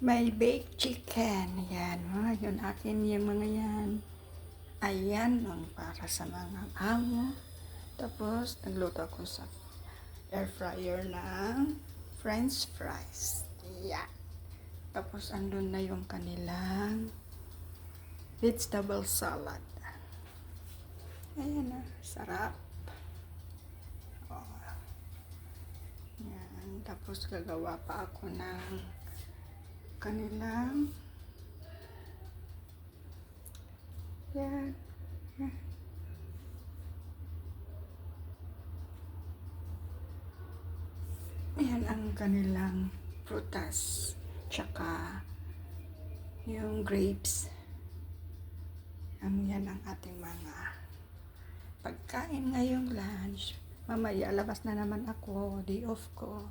May baked chicken. Yan. Oh, yun akin yung mga yan. Ayan ang para sa mga amo. Tapos, nagluto ako sa air fryer ng french fries. Yan. Tapos, andun na yung kanilang vegetable salad. Ayan na. Sarap. Oh. Yan. Tapos, gagawa pa ako ng kanilang yan. Yan. Ang kanilang prutas. Tsaka yung grapes. Ang yan ang ating mga pagkain ngayong lunch. Mamaya, labas na naman ako. Day off ko.